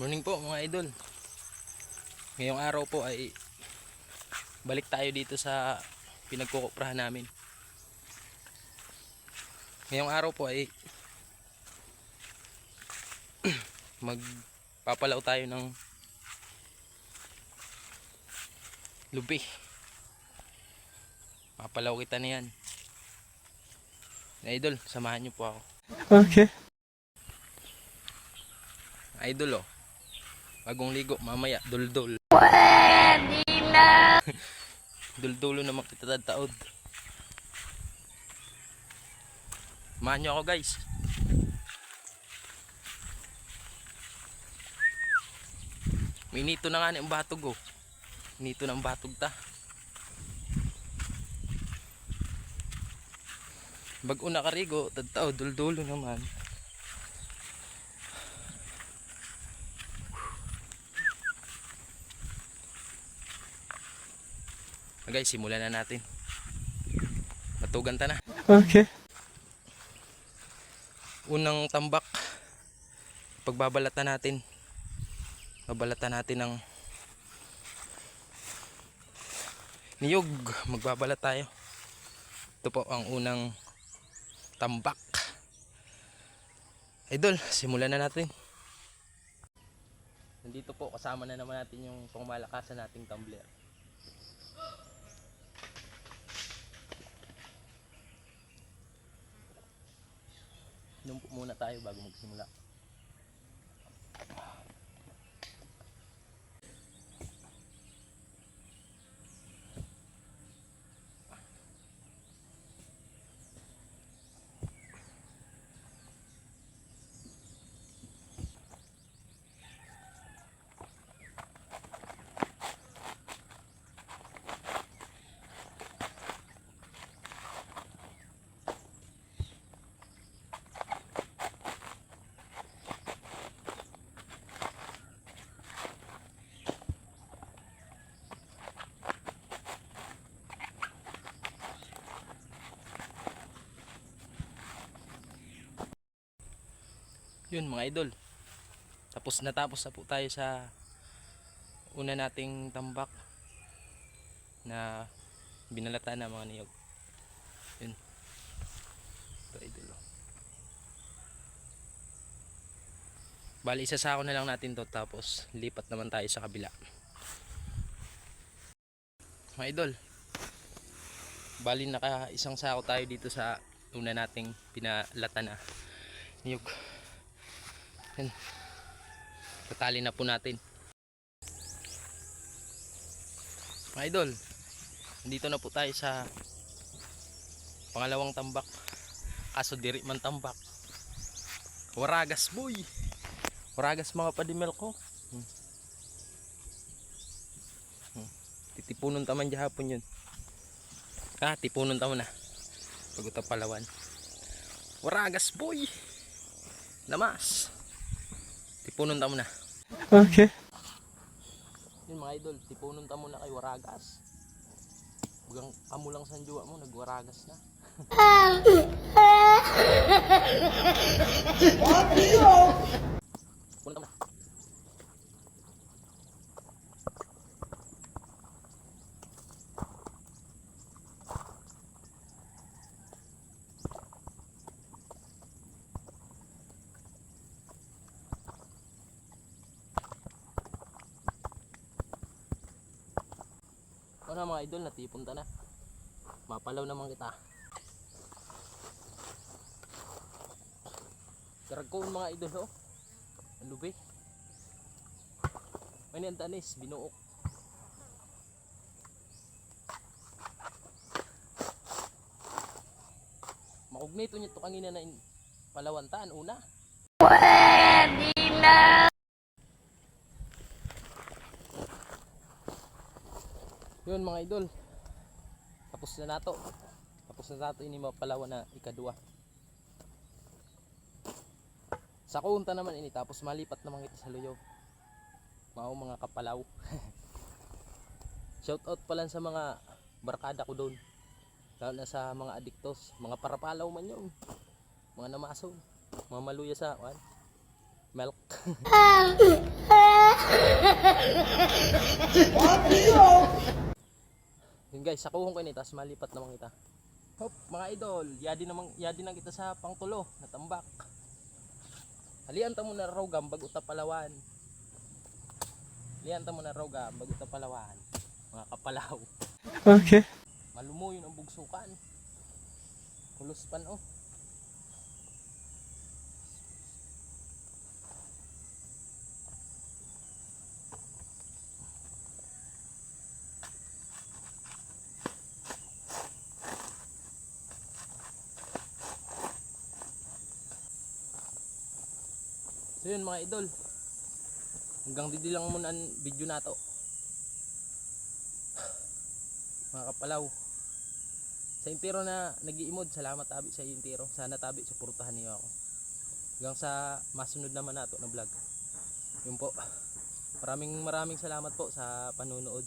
Morning po mga idol. Ngayong araw po ay balik tayo dito sa pinagkukuprahan namin. Ngayong araw po ay magpapalaw tayo ng lubi. Papalaw kita na yan. Idol, samahan niyo po ako. Okay. Idol oh. Bagong ligo, mamaya, duldul. Duldulo naman kita tataod. Samahan nyo ako guys. Minito na nga ang batog oh. Minito ng batog ta. Bag una karigo, tataw, duldulo naman. Guys, simulan na natin. Matugan ta na. Okay. Unang tambak. Pagbabalatan natin. Babalatan natin ng niyog. Magbabalat tayo. Ito po ang unang tambak. Idol, simulan na natin. Nandito po kasama na naman natin yung pangmalakasan nating tumbler. Inom po muna tayo bago magsimula. Yun mga idol. Tapos natapos na po tayo sa una nating tambak na binalata na mga niyog. Yun. Ito idol. oh. Bali isa sako na lang natin to tapos lipat naman tayo sa kabila. Mga idol. Bali naka isang sako tayo dito sa una nating pinalata na niyog. Yan. Tatali na po natin. Mga idol, nandito na po tayo sa pangalawang tambak. Kaso diri man tambak. Waragas boy. Waragas mga padimel ko. Hmm. Hmm. Titipunon taman hapon yun. Ah, tipunon taman na. Pag palawan. Waragas boy. Namas. Tipunon ta muna. Okay. Yun mga idol, tipunon ta muna kay Waragas. Bugang amo lang sa juwa mo, nagwaragas na. Tipunon Na mga idol, natipon ta na. Mapalaw naman kita. Karagkoon mga idol oh. Ang lubi. May ang tanis, binuok. Makugnito niya to kanina na palawantaan una. Yun mga idol. Tapos na nato. Tapos na nato ini mapalawan na ikadua. Sa kunta naman ini tapos malipat naman kita sa luyo. Mao mga kapalaw. Shout out pa lang sa mga barkada ko doon. Lalo na sa mga adiktos, mga parapalaw man yun. Mga namason, mga maluya sa, wan, Milk. Yun guys, sakuhong ko ni tas malipat naman kita. Hop, mga idol, yadi naman yadi na kita sa pangtulo na tambak. Halian ta mo na raw gambag uta palawan. Halian ta mo na raw gambag uta palawan. Mga kapalaw. Okay. Malumuyon ang bugsukan. Kulos pan oh. So yun mga idol. Hanggang didi lang muna ang video nato. Mga kapalaw sa intero na nag-iimod, salamat tabi sa intero. Sana tabi suportahan niyo ako. Hanggang sa masunod naman nato na vlog. Yun po. Maraming maraming salamat po sa panunood.